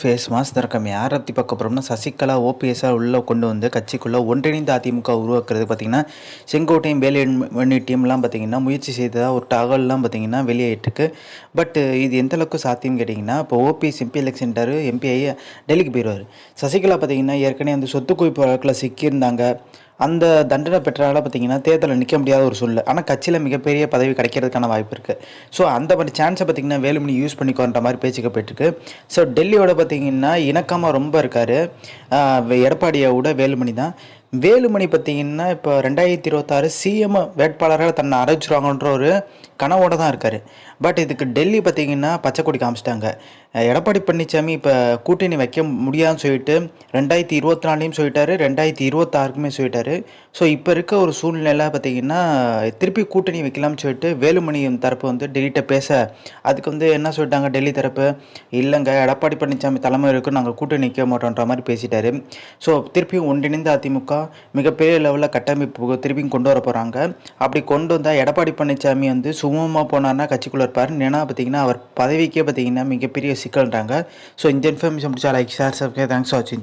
Face mass திறக்கம் யாரை பற்றி பார்க்க போகிறோம்னா சசிகலா ஓபிஎஸ்ஸாக உள்ளே கொண்டு வந்து கட்சிக்குள்ளே ஒன்றிணைந்த அதிமுக உருவாக்குறது பார்த்திங்கன்னா செங்கோட்டையும் வேலுமணி டீம்லாம் பார்த்திங்கன்னா முயற்சி செய்ததாக ஒரு தகவல்லாம் பார்த்திங்கன்னா வெளியாயிட்டிருக்கு. பட் இது எந்த அளவுக்கு சாத்தியம் கேட்டிங்கன்னா இப்போ ஓபிஎஸ் எம்பி எலெக்ஷன்ட்டார் எம்பிஐ டெல்லிக்கு போயிடுவார் சசிகலா பார்த்திங்கன்னா ஏற்கனவே அந்த சொத்து குவிப்பு வழக்கில் சிக்கியிருந்தாங்க. அந்த தண்டனை பெற்றால பார்த்தீங்கன்னா தேர்தலில் நிற்க முடியாத ஒரு சூழல் ஆனால் கட்சியில் மிகப்பெரிய பதவி கிடைக்கிறதுக்கான வாய்ப்பு இருக்குது ஸோ அந்த மாதிரி சான்ஸை பார்த்தீங்கன்னா வேலுமணி யூஸ் பண்ணிக்கோன்ற மாதிரி பேச்சுக்க போயிட்டுருக்கு. ஸோ டெல்லியோட பார்த்தீங்கன்னா இணக்கமாக ரொம்ப இருக்கார். எடப்பாடியை விட வேலுமணி தான். வேலுமணி பார்த்தீங்கன்னா இப்போ ரெண்டாயிரத்தி இருபத்தாறு சிஎம் வேட்பாளராக தன்னை அரைச்சிருவாங்கன்ற ஒரு கனவோட தான் இருக்கார். பட் இதுக்கு டெல்லி பார்த்தீங்கன்னா பச்சை காமிச்சிட்டாங்க. எடப்பாடி பழனிசாமி இப்போ கூட்டணி வைக்க முடியாதுன்னு சொல்லிட்டு ரெண்டாயிரத்தி இருபத்தி நாலுலேயும் சொல்லிட்டாரு ரெண்டாயிரத்தி இருபத்தாறுக்குமே சொல்லிட்டாரு. ஸோ இப்போ இருக்க ஒரு சூழ்நிலை பார்த்தீங்கன்னா திருப்பி கூட்டணி வைக்கலாம்னு சொல்லிட்டு வேலுமணி தரப்பு வந்து டெல்லிகிட்ட பேச அதுக்கு வந்து என்ன சொல்லிட்டாங்க டெல்லி தரப்பு? இல்லைங்க எடப்பாடி பழனிசாமி தலைமை இருக்கும் நாங்கள் கூட்டணி நிற்க மாட்டோன்ற மாதிரி பேசிட்டாரு. ஸோ திருப்பியும் ஒன்றிணைந்த அதிமுக மிகப்பெரிய லெவலில் கட்டமைப்பு திருப்பியும் கொண்டு வர போகிறாங்க அப்படி கொண்டு வந்தால் எடப்பாடி பழனிசாமி வந்து சுமூகமாக போனார்னா கட்சிக்குள்ளே இருப்பார். ஏன்னா பார்த்தீங்கன்னா அவர் பதவிக்கே பார்த்தீங்கன்னா மிகப்பெரிய சிக்கல்ன்றாங்க. ஸோ இந்த இன்ஃபர்மேஷன் பிடிச்சா like share subscribe thanks for வாட்சிங்